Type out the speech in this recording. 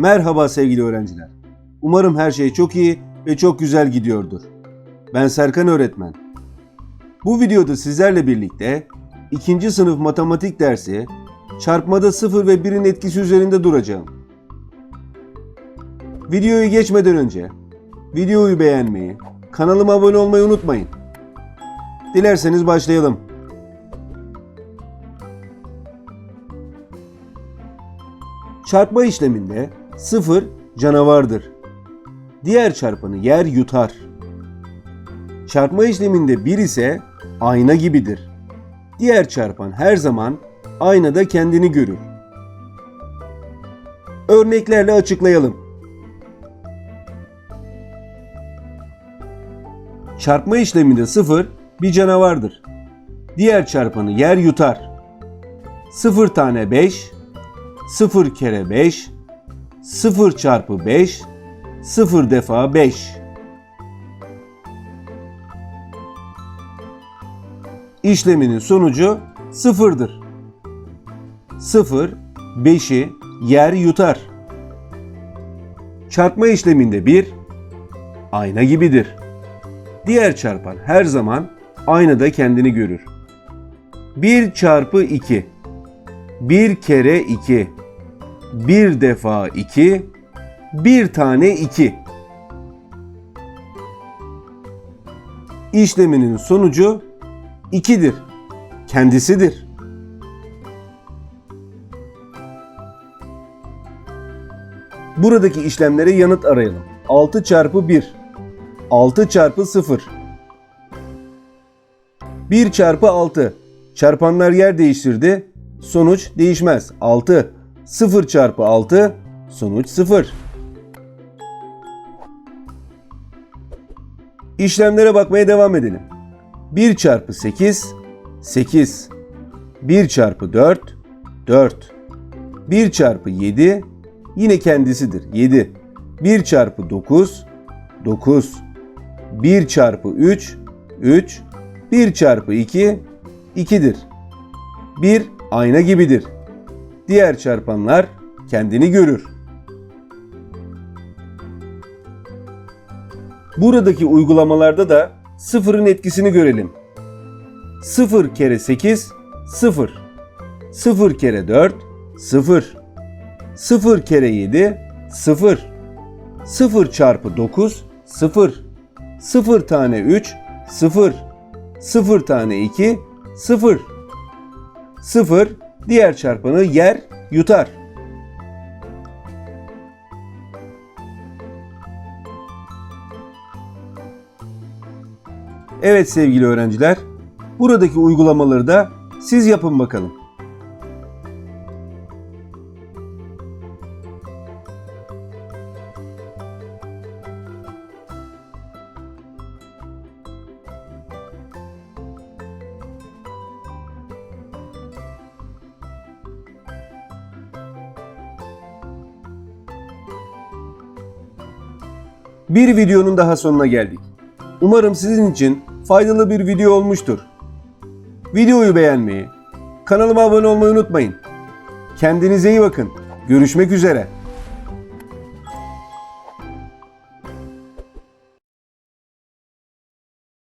Merhaba sevgili öğrenciler. Umarım her şey çok iyi ve çok güzel gidiyordur. Ben Serkan öğretmen. Bu videoda sizlerle birlikte 2. sınıf matematik dersi çarpmada 0 ve 1'in etkisi üzerinde duracağım. Videoyu geçmeden önce videoyu beğenmeyi, kanalıma abone olmayı unutmayın. Dilerseniz başlayalım. Çarpma işleminde 0 canavardır. Diğer çarpanı yer yutar. Çarpma işleminde 1 ise ayna gibidir. Diğer çarpan her zaman aynada kendini görür. Örneklerle açıklayalım. Çarpma işleminde 0 bir canavardır. Diğer çarpanı yer yutar. 0 tane 5, 0 kere 5, 0 çarpı 5, 0 defa 5. İşleminin sonucu sıfırdır. 0, 5'i yer yutar. Çarpma işleminde 1, ayna gibidir. Diğer çarpan her zaman aynada kendini görür. 1 çarpı 2 1 kere 2 bir defa 2 bir tane 2 İşleminin sonucu 2'dir. Kendisidir. Buradaki işlemlere yanıt arayalım. 6 çarpı 1 6 çarpı 0 1 çarpı 6 Çarpanlar yer değiştirdi. Sonuç değişmez. 6 0 çarpı 6 sonuç 0. İşlemlere bakmaya devam edelim. 1 çarpı 8 8 1 çarpı 4 4 1 çarpı 7 yine kendisidir 7 1 çarpı 9 9 1 çarpı 3 3 1 çarpı 2 2'dir. 1 ayna gibidir. Diğer çarpanlar kendini görür. Buradaki uygulamalarda da sıfırın etkisini görelim. 0 kere 8 0. 0 kere 4 0. 0 kere 7 0. 0 çarpı 9 0. 0 tane 3 0. 0 tane 2 0. 0 diğer çarpanı yer yutar. Evet sevgili öğrenciler, buradaki uygulamaları da siz yapın bakalım. Bir videonun daha sonuna geldik. Umarım sizin için faydalı bir video olmuştur. Videoyu beğenmeyi, kanalıma abone olmayı unutmayın. Kendinize iyi bakın. Görüşmek üzere.